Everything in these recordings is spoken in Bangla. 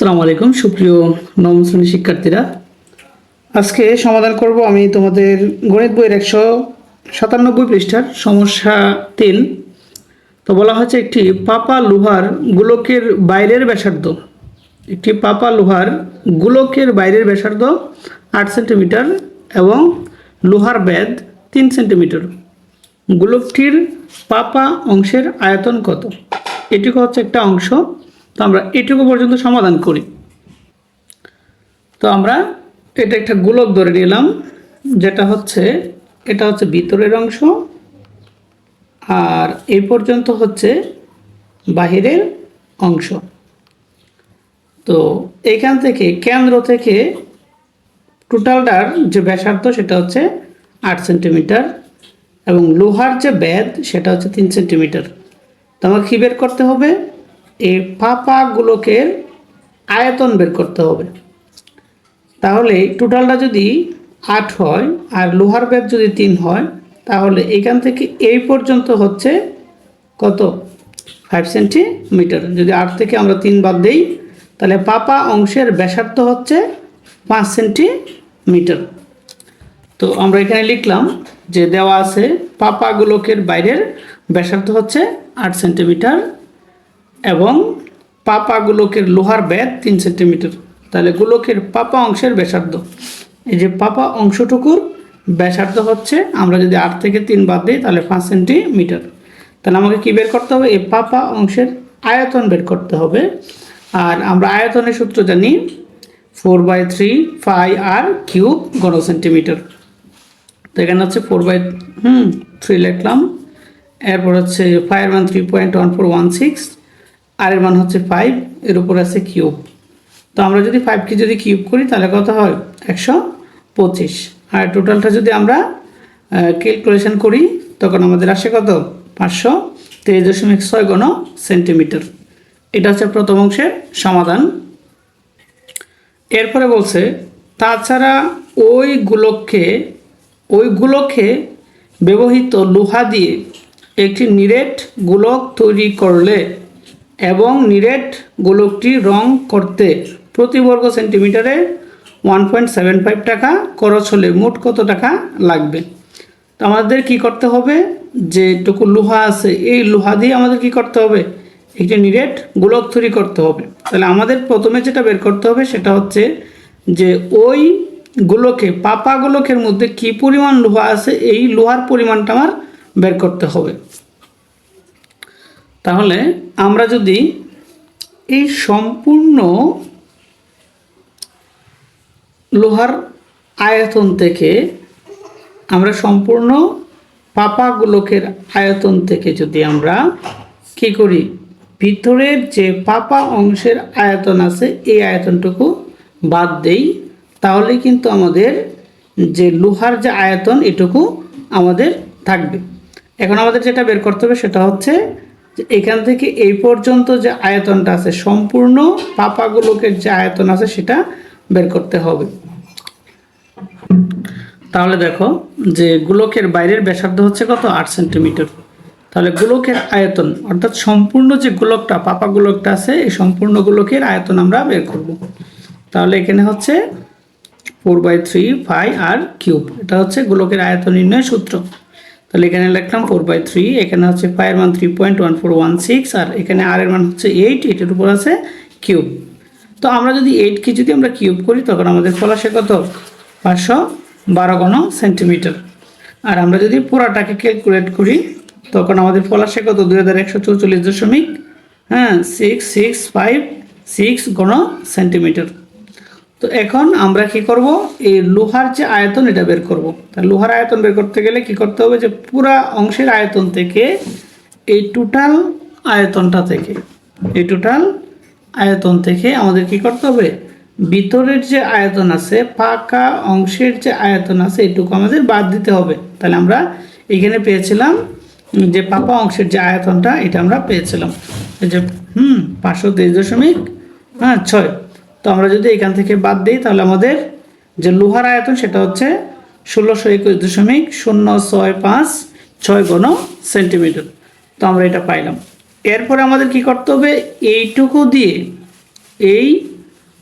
আসসালামু আলাইকুম, সুপ্রিয় নবম শ্রেণি শিক্ষার্থীরা। আজকে সমাধান করব আমি তোমাদের গণিত বইয়ের একশো সাতানব্বই পৃষ্ঠার সমস্যা তিন। তো বলা হচ্ছে একটি পাপা লোহার গোলকের বাইরের ব্যাসার্ধ, একটি পাপা লোহার গোলকের বাইরের ব্যাসার্ধ আট সেন্টিমিটার এবং লোহার ব্যাদ তিন সেন্টিমিটার। গোলকটির পাপা অংশের আয়তন কত? এটুকু হচ্ছে একটা অংশ। তো আমরা এটুকু পর্যন্ত সমাধান করি। তো আমরা এটা একটা গোলক ধরে নিলাম, যেটা হচ্ছে, এটা হচ্ছে ভিতরের অংশ, আর এই পর্যন্ত হচ্ছে বাহিরের অংশ। তো এখান থেকে কেন্দ্র থেকে টোটালটার যে ব্যাসার্ধ, সেটা হচ্ছে আট সেন্টিমিটার, এবং লোহার যে ব্যাদ সেটা হচ্ছে তিন সেন্টিমিটার। তো আমাকে কী বের করতে হবে? এই পাপাগুলোকের আয়তন বের করতে হবে। তাহলে টোটালটা যদি আট হয় আর লোহার ব্যাদ যদি তিন হয়, তাহলে এখান থেকে এই পর্যন্ত হচ্ছে কত? ফাইভ সেন্টিমিটার যদি আট থেকে আমরা তিন বাদ দিই, তাহলে পাপা অংশের ব্যাসার্ধ হচ্ছে পাঁচ সেন্টিমিটার তো আমরা এখানে লিখলাম যে দেওয়া আছে পাপা গোলকের বাইরের ব্যাসার্ধ হচ্ছে আট সেন্টিমিটার এবং পাপা গোলকের লোহার ব্যাদ তিন সেন্টিমিটার। তাহলে গোলকের পাপা অংশের ব্যাসার্ধ। এই যে পাপা অংশটুকুর ব্যাসার্ধ হচ্ছে, আমরা যদি আট থেকে তিন বাদ দিই, তাহলে পাঁচ সেন্টিমিটার। তাহলে আমাকে কী বের করতে হবে? এই পাপা অংশের আয়তন বের করতে হবে। আর আমরা আয়তনের সূত্র জানি, four by three pi r cube গণ সেন্টিমিটার। তো এখানে হচ্ছে ফোর বাই, হুম, থ্রি লিখলাম। এরপর হচ্ছে five one three point one four one six. আর এর মান হচ্ছে ফাইভ এর উপর আছে কিউব তো আমরা যদি ফাইভকে যদি কিউব করি, তাহলে কত হয়? একশো পঁচিশ। আর টোটালটা যদি আমরা ক্যালকুলেশন করি, তখন আমাদের আসে কত? পাঁচশো তেইশ দশমিক ছয় গণ সেন্টিমিটার এটা হচ্ছে প্রথম অংশের সমাধান। এরপরে বলছে, তাছাড়া ওই গোলককে ওই গোলকে ব্যবহৃত লোহা দিয়ে একটি নিরেট গোলক তৈরি করলে এবং নিরেট গোলকটি রং করতে প্রতি বর্গ সেন্টিমিটারে ওয়ান পয়েন্ট সেভেন ফাইভ টাকা, খরচ হলে মোট কত টাকা লাগবে? তো আমাদের কি করতে হবে? যেটুকু লোহা আছে, এই লোহা দিয়ে আমাদের কি করতে হবে? একটি নিরেট গোলক তৈরি করতে হবে। তাহলে আমাদের প্রথমে যেটা বের করতে হবে সেটা হচ্ছে যে ওই গোলকে, পাপা গোলকের মধ্যে কি পরিমাণ লোহা আছে, এই লোহার পরিমাণটা আমার বের করতে হবে। তাহলে আমরা যদি এই সম্পূর্ণ লোহার আয়তন থেকে আমরা সম্পূর্ণ পাপা গোলকের আয়তন থেকে যদি আমরা কি করি? ভিতরের যে পাপা অংশের আয়তন আছে, এই আয়তনটুকু বাদ দেই, তাহলে কিন্তু আমাদের যে লোহার যে আয়তন, এটুকু আমাদের থাকবে। এখন আমাদের যেটা বের করতে হবে সেটা হচ্ছে এখান থেকে এই পর্যন্ত যে আয়তনটা আছে, সম্পূর্ণ পাপাগুলোকের যে আয়তন আছে সেটা বের করতে হবে। তাহলে দেখো যে গোলকের বাইরের ব্যাসার্ধ হচ্ছে কত? আট সেন্টিমিটার। তাহলে গোলকের আয়তন, অর্থাৎ সম্পূর্ণ যে গোলকটা পাপা গোলকটা আছে, এই সম্পূর্ণ গোলকের আয়তন আমরা বের করব। তাহলে এখানে হচ্ছে four by three pi r cube এটা হচ্ছে গোলকের আয়তন নির্ণয় সূত্র। তাহলে এখানে লিখলাম ফোর বাই থ্রি এখানে হচ্ছে ফাইয়ের মান three point one four one six আর এখানে আর এর মান হচ্ছে এইট এইটের উপর আছে কিউব তো আমরা যদি এইটকে যদি আমরা কিউব করি, তখন আমাদের ফল আসে কত পাঁচশো বারো গণ সেন্টিমিটার আর আমরা যদি পুরাটাকে ক্যালকুলেট করি, তখন আমাদের ফল আসে কত? দুই হাজার একশো চৌচল্লিশ দশমিক হ্যাঁ সিক্স সিক্স ফাইভ সিক্স গণ সেন্টিমিটার তো এখন আমরা কি করব? এই লোহার যে আয়তন, এটা বের করব। তা লোহার আয়তন বের করতে গেলে কি করতে হবে যে পুরা অংশের আয়তন থেকে এই টোটাল আয়তনটা থেকে, এই টোটাল আয়তন থেকে আমাদের কি করতে হবে? ভিতরের যে আয়তন আছে, পাকা অংশের যে আয়তন আছে, এটুকু আমাদের বাদ দিতে হবে। তাহলে আমরা এখানে পেয়েছিলাম যে পাকা অংশের যে আয়তনটা, এটা আমরা পেয়েছিলাম। যে, হুম, পাঁচশো তেইশ দশমিক হ্যাঁ ছয়। আমরা যদি এখান থেকে বাদ দিই, তাহলে আমাদের যে লোহার আয়তন সেটা হচ্ছে ষোলোশো একুশ দশমিক শূন্য ছয় পাঁচ ছয় গণ সেন্টিমিটার। তো আমরা এটা পাইলাম। এরপরে আমাদের কি করতে হবে? এইটুকু দিয়ে এই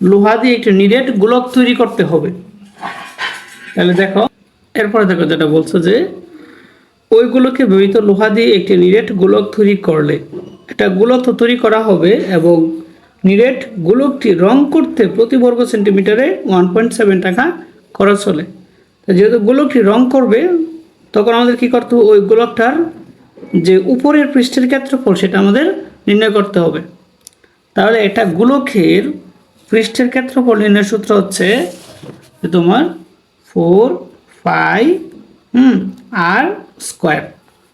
লোহা দিয়ে একটি নিরেট গোলক তৈরি করতে হবে। তাহলে দেখো, এরপরে দেখো যেটা বলছো যে ওইগুলোকে ব্যবহৃত লোহা দিয়ে একটি নিরেট গোলক তৈরি করলে, একটা গোলক তৈরি করা হবে এবং নিরেট গোলকটি রং করতে প্রতি বর্গ সেন্টিমিটারে ওয়ান পয়েন্ট সেভেন টাকা খরচ হলে। যেহেতু গোলকটি রং করবে, তখন আমাদের কি করতে হবে? ওই গোলকটার যে উপরের পৃষ্ঠের ক্ষেত্রফল, সেটা আমাদের নির্ণয় করতে হবে। তাহলে এটা গোলকের পৃষ্ঠের ক্ষেত্রফল নির্ণয় সূত্র হচ্ছে তোমার four five hmm r square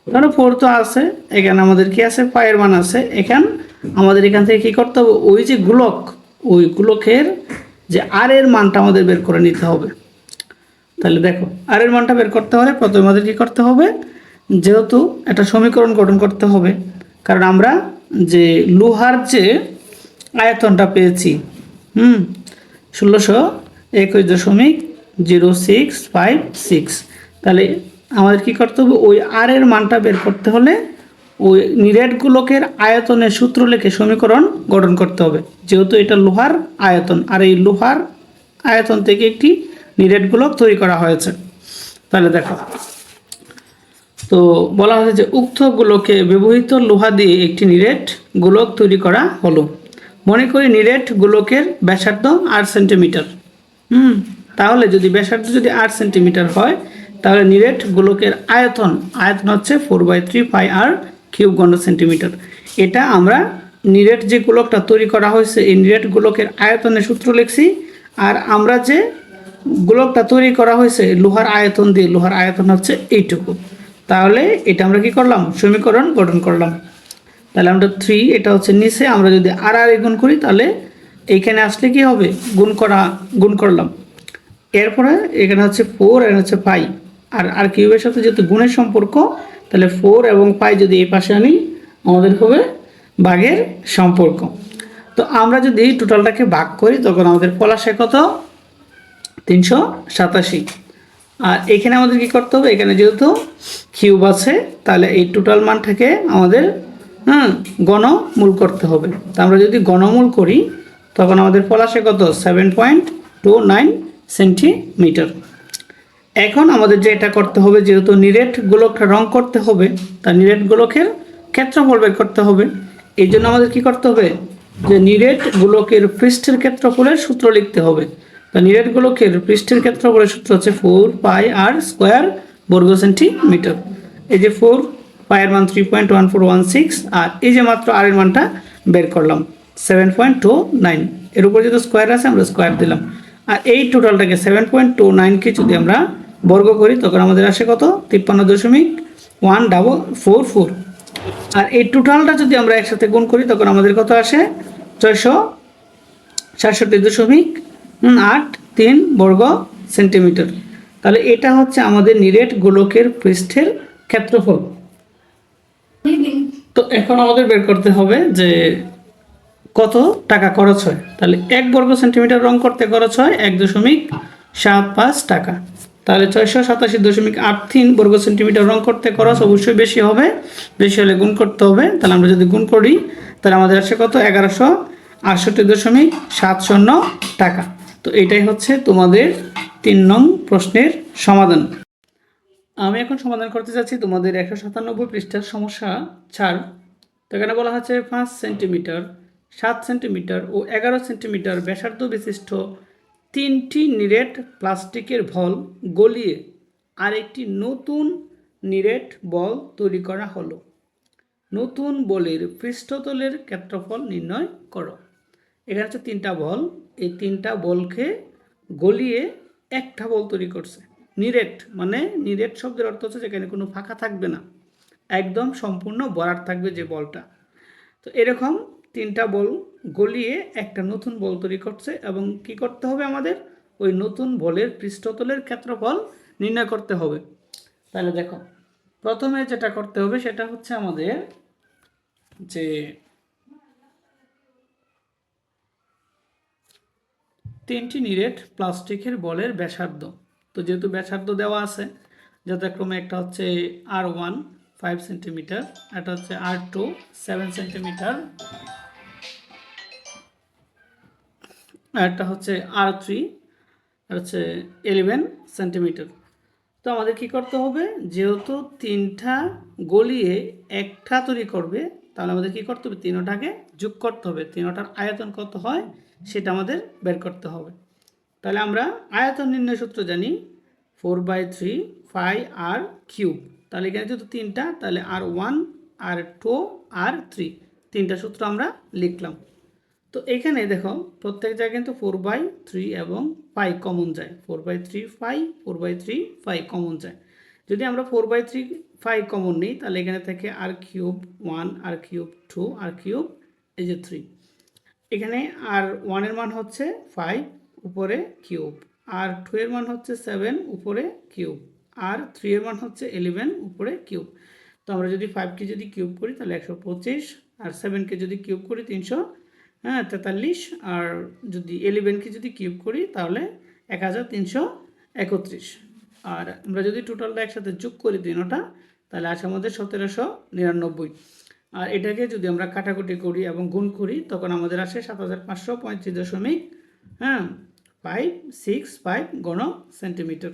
তাহলে ফোর তো আছে, এখানে আমাদের কি আছে? পায়ের মান আছে। এখান আমাদের এখান থেকে কি করতে হবে? ওই যে গোলক, ওই গোলকের যে আর এর মানটা আমাদের বের করে নিতে হবে। তাহলে দেখো আর এর মানটা বের করতে হলে প্রথমে আমাদের কি করতে হবে? যেহেতু একটা সমীকরণ গঠন করতে হবে, কারণ আমরা যে লোহার যে আয়তনটা পেয়েছি, হুম, ষোলোশো একুশ দশমিক জিরো সিক্স ফাইভ সিক্স, তাহলে আমাদের কি করতে হবে? ওই আর এর মানটা বের করতে হলে ওই নিরেট গোলকের আয়তনের সূত্র লেখে সমীকরণ গঠন করতে হবে। যেহেতু এটা লোহার আয়তন, আর এই লোহার আয়তন থেকে একটি নিরেট গোলক তৈরি করা হয়েছে। তাহলে দেখো, তো বলা হয়েছে যে উক্ত গোলকে ব্যবহৃত লোহা দিয়ে একটি নিরেট গোলক তৈরি করা হলো। মনে করি নিরেট গোলকের ব্যাসার্ধ আট সেন্টিমিটার। হুম, তাহলে যদি ব্যাসার্ধ যদি আট সেন্টিমিটার হয়, তাহলে নিরেট গোলকের আয়তন আয়তন হচ্ছে four by three pi r cube ঘন সেন্টিমিটার। এটা আমরা নিরেট যে গোলকটা তৈরি করা হয়েছে, এই নিরেট গোলকের আয়তনের সূত্র লিখছি। আর আমরা যে গোলকটা তৈরি করা হয়েছে, লোহার আয়তন দিয়ে, লোহার আয়তন হচ্ছে এইটুকু। তাহলে এটা আমরা কি করলাম? সমীকরণ গঠন করলাম। তাহলে আমরা থ্রি এটা হচ্ছে নিচে। আমরা যদি আর আর গুণ করি, তাহলে এইখানে আসলে কি হবে? গুণ করা, গুণ করলাম। এরপরে এখানে হচ্ছে ফোর এখানে হচ্ছে পাই আর আর কিউবের সাথে যেহেতু গুণের সম্পর্ক, তাহলে ফোর এবং পাই যদি এই পাশে আনি, আমাদের হবে বাঘের সম্পর্ক। তো আমরা যদি টোটালটাকে ভাগ করি, তখন আমাদের পলাশে কত তিনশো সাতাশি। আর এখানে আমাদের কি করতে হবে? এখানে যেহেতু কিউব আছে, তাহলে এই টোটাল মানটাকে আমাদের হ্যাঁ গণমূল করতে হবে। তা আমরা যদি গণমূল করি, তখন আমাদের পলাশে কত seven point two nine centimetre. এখন আমাদের যে এটা করতে হবে, যেহেতু নিরেট গোলকটা রং করতে হবে, তা নিরেট গোলকের ক্ষেত্রফল বের করতে হবে। এই জন্য আমাদের কি করতে হবে? যে নিরেট গোলকের পৃষ্ঠের ক্ষেত্রফলের সূত্র লিখতে হবে। তা নিরেট গোলকের পৃষ্ঠের ক্ষেত্রফলের সূত্র হচ্ছে ফোর পাই আর স্কোয়ার বর্গ সেন্টিমিটার এই যে ফোর পায়ের মান three point one four one six আর এই যে মাত্র আর এর মানটা বের করলাম সেভেন পয়েন্ট টু নাইন এর উপর যেহেতু স্কোয়ার আছে, আমরা স্কোয়ার দিলাম। আর এই টোটালটাকে সেভেন পয়েন্ট টু নাইনকে যদি আমরা বর্গ করি, তখন আমাদের আসে কত? তিপ্পান্ন দশমিক ওয়ান ডাবল ফোর ফোর। আর এই টোটালটা যদি আমরা একসাথে গুণ করি, তখন আমাদের কত আসে? ছয়শো সাতষট্টি দশমিক আট তিন বর্গ সেন্টিমিটার। তাহলে এটা হচ্ছে আমাদের নিরেট গোলকের পৃষ্ঠের ক্ষেত্রফল। তো এখন আমাদের বের করতে হবে যে কত টাকা খরচ হয়। তাহলে এক বর্গ সেন্টিমিটার রং করতে খরচ হয় এক দশমিক সাত পাঁচ টাকা। তাহলে ছয়শো সাতাশি দশমিক আট তিন বর্গ সেন্টিমিটার রং করতে খরচ অবশ্যই বেশি হবে। বেশি হলে গুণ করতে হবে। তাহলে আমরা যদি গুণ করি, তাহলে আমাদের আসে কত? এগারোশো আটষট্টি দশমিক সাত শূন্য টাকা। তো এটাই হচ্ছে তোমাদের তিন নং প্রশ্নের সমাধান। আমি এখন সমাধান করতে চাচ্ছি তোমাদের একশো সাতানব্বই পৃষ্ঠার সমস্যা ছাড় তো এখানে বলা হচ্ছে পাঁচ সেন্টিমিটার, সাত সেন্টিমিটার ও এগারো সেন্টিমিটার ব্যাসার্ধ বিশিষ্ট তিনটি নিরেট প্লাস্টিকের ভল গলিয়ে আরেকটি নতুন নিরেট বল তৈরি করা হলো। নতুন বলের পৃষ্ঠতলের ক্ষেত্রফল নির্ণয় করো। এখানে হচ্ছে তিনটা বল। এই তিনটা বলকে গলিয়ে একটা বল তৈরি করছে। নিরেট মানে নিরেট শব্দের অর্থ হচ্ছে যেখানে কোনো ফাঁকা থাকবে না। একদম সম্পূর্ণ বরাট থাকবে যে বলটা। তো এরকম তিনটা বল গলিয়ে একটা নতুন বল তৈরি করছে এবং কি করতে হবে আমাদের? ওই নতুন বলের পৃষ্ঠতলের ক্ষেত্রফল নির্ণয় করতে হবে। তাহলে দেখো, প্রথমে যেটা করতে হবে সেটা হচ্ছে আমাদের যে তিনটি নিরেট প্লাস্টিকের বলের ব্যাসার্ধ। তো যেহেতু ব্যাসার্ধ দেওয়া আছে, যথাক্রমে একটা হচ্ছে আর ওয়ান ফাইভ সেন্টিমিটার একটা হচ্ছে আর টু সেভেন সেন্টিমিটার একটা হচ্ছে আর থ্রি আর হচ্ছে ইলেভেন সেন্টিমিটার তো আমাদের কি করতে হবে? যেহেতু তিনটা গলিয়ে একটা তৈরি করবে, তাহলে আমাদের কি করতে হবে? তিনোটাকে যোগ করতে হবে। তিনোটার আয়তন কত হয়? সেটা আমাদের বের করতে হবে। তাহলে আমরা আয়তন নির্ণয় সূত্র জানি four by three five r cube তাহলে এখানে যেহেতু তিনটা, তাহলে r one r two r three তিনটা সূত্র আমরা লিখলাম। তো এখানে দেখো, প্রত্যেক জায়গায় কিন্তু ফোর বাই থ্রি এবং ফাইভ কমন যায়। Four by three five four by three five common যায়। যদি আমরা four by three five common নিই, তাহলে এখানে থেকে r cube one r cube two r cube এই যে থ্রি এখানে আর ওয়ানের মান হচ্ছে ফাইভ উপরে কিউব আর টু এর মান হচ্ছে সেভেন উপরে কিউব আর থ্রি এর মান হচ্ছে ইলেভেন উপরে কিউব তো আমরা যদি ফাইভকে যদি কিউব করি, তাহলে একশো পঁচিশ, আর সেভেনকে যদি কিউব করি, তিনশো হ্যাঁ তেতাল্লিশ আর যদি ইলেভেনকে যদি কিউব করি, তাহলে এক হাজার তিনশো একত্রিশ। আর আমরা যদি টোটালটা একসাথে যোগ করি তিনোটা তাহলে আসে আমাদের সতেরোশো নিরানব্বই। আর এটাকে যদি আমরা কাটাকুটি করি এবং গুণ করি, তখন আমাদের আসে সাত হাজার পাঁচশো পঁয়ত্রিশ দশমিক হ্যাঁ ফাইভ সিক্স ফাইভ গণ সেন্টিমিটার।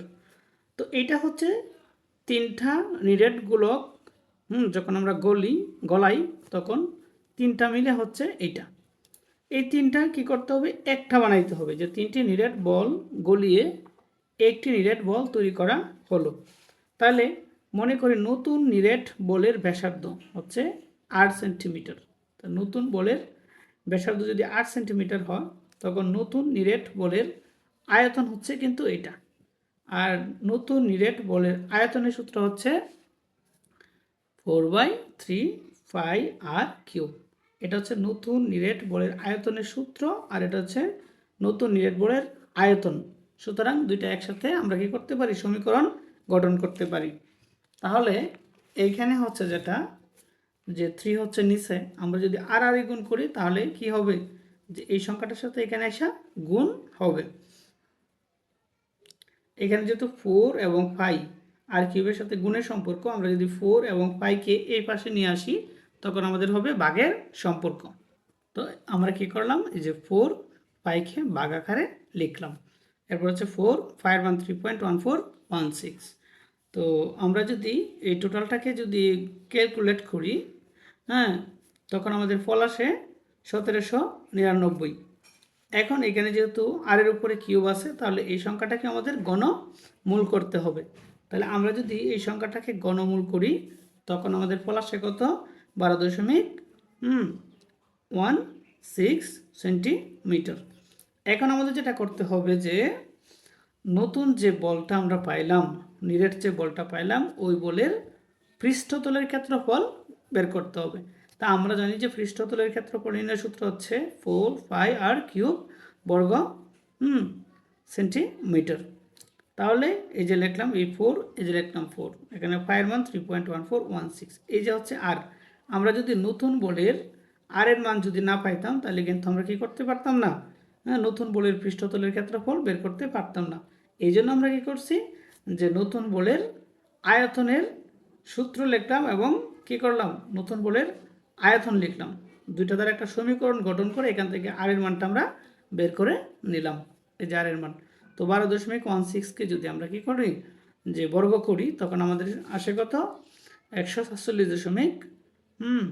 তো এটা হচ্ছে তিনটা নিরেট গোলক, হুম, যখন আমরা গলি, গলাই, তখন তিনটা মিলে হচ্ছে এইটা। এই তিনটা কি করতে হবে? একটা বানাইতে হবে। যে তিনটি নিরেট বল গলিয়ে একটি নিরেট বল তৈরি করা হলো। তাহলে মনে করি নতুন নিরেট বলের ব্যাসার্ধ হচ্ছে আট সেন্টিমিটার। তা নতুন বলের ব্যাসার্ধ যদি আট সেন্টিমিটার হয়, তখন নতুন নিরেট বলের আয়তন হচ্ছে কিন্তু এটা। আর নতুন নিরেট বলের আয়তনের সূত্র হচ্ছে four by three five r cube. এটা হচ্ছে নতুন নিরেট বলের আয়তনের সূত্র আর এটা হচ্ছে নতুন নিরেট বলের আয়তন। সুতরাং দুইটা একসাথে আমরা কি করতে পারি? সমীকরণ গঠন করতে পারি। তাহলে এইখানে হচ্ছে যেটা, যে থ্রি হচ্ছে নিচে, আমরা যদি আর আর গুণ করি, তাহলে কি হবে? যে এই সংখ্যাটার সাথে এখানে আসা গুণ হবে। এখানে যেহেতু ফোর এবং ফাইভ আর কিউবের সাথে গুণের সম্পর্ক, আমরা যদি ফোর এবং ফাইভকে এই পাশে নিয়ে আসি তখন আমাদের হবে বাঘের সম্পর্ক। তো আমরা কি করলাম? এই যে ফোর পাইকে বাঘ আকারে লিখলাম। এরপর হচ্ছে four five one three point one four one six তো আমরা যদি এই টোটালটাকে যদি ক্যালকুলেট করি হ্যাঁ তখন আমাদের ফল আসে সতেরোশো নিরানব্বই। এখন এখানে যেহেতু আরের উপরে কিউব আছে, তাহলে এই সংখ্যাটাকে আমাদের গণমূল করতে হবে। তাহলে আমরা যদি এই সংখ্যাটাকে গণমূল করি, তখন আমাদের ফল আসে কত? বারো দশমিক ওয়ান, সিক্স সেন্টিমিটার। এখন আমাদের যেটা করতে হবে যে, নতুন যে বলটা আমরা পাইলাম, নিরেট যে বলটা পাইলাম, ওই বলের পৃষ্ঠতলের ক্ষেত্রফল বের করতে হবে। তা আমরা জানি যে পৃষ্ঠতলের ক্ষেত্রফল নির্ণয় সূত্র হচ্ছে ফোর ফাইভ আর কিউব বর্গ, হুম, সেন্টিমিটার। তাহলে এই যে লিখলাম এই ফোর, এই যে লিখলাম ফোর, এখানে ফাইভ মান three point one four one six এই যে হচ্ছে আর। আমরা যদি নতুন বলের আর এর মান যদি না পাইতাম, তাহলে কিন্তু আমরা কি করতে পারতাম না? হ্যাঁ নতুন বলের পৃষ্ঠতলের ক্ষেত্রফল বের করতে পারতাম না। এই জন্য আমরা কি করছি যে নতুন বলের আয়তনের সূত্র লিখলাম এবং কি করলাম? নতুন বলের আয়তন লিখলাম। দুইটা দ্বারা একটা সমীকরণ গঠন করে এখান থেকে আর এর মানটা আমরা বের করে নিলাম। এই যে আর এর মান। তো বারো দশমিক ওয়ান সিক্সকে যদি আমরা কি করি, যে বর্গ করি, তখন আমাদের আসে কত? একশো সাতচল্লিশ দশমিক হুম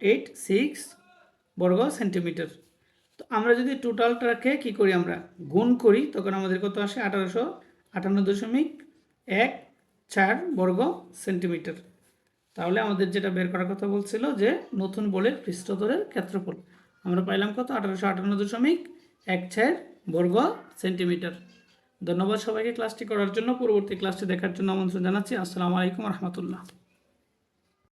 এইট সিক্স বর্গ সেন্টিমিটার তো আমরা যদি টোটালটাকে কি করি আমরা? গুণ করি, তখন আমাদের কত আসে? আঠারোশো আটান্ন দশমিক এক চার বর্গ সেন্টিমিটার তাহলে আমাদের যেটা বের করার কথা বলছিল যে, নতুন বলের পৃষ্ঠতলের ক্ষেত্রফল। আমরা পাইলাম কত? আঠারোশো আটান্ন দশমিক এক চার বর্গ সেন্টিমিটার ধন্যবাদ সবাইকে ক্লাসটি করার জন্য। পরবর্তী ক্লাসটি দেখার জন্য আমন্ত্রণ জানাচ্ছি। আসসালামু আলাইকুম রহমতুল্লাহ।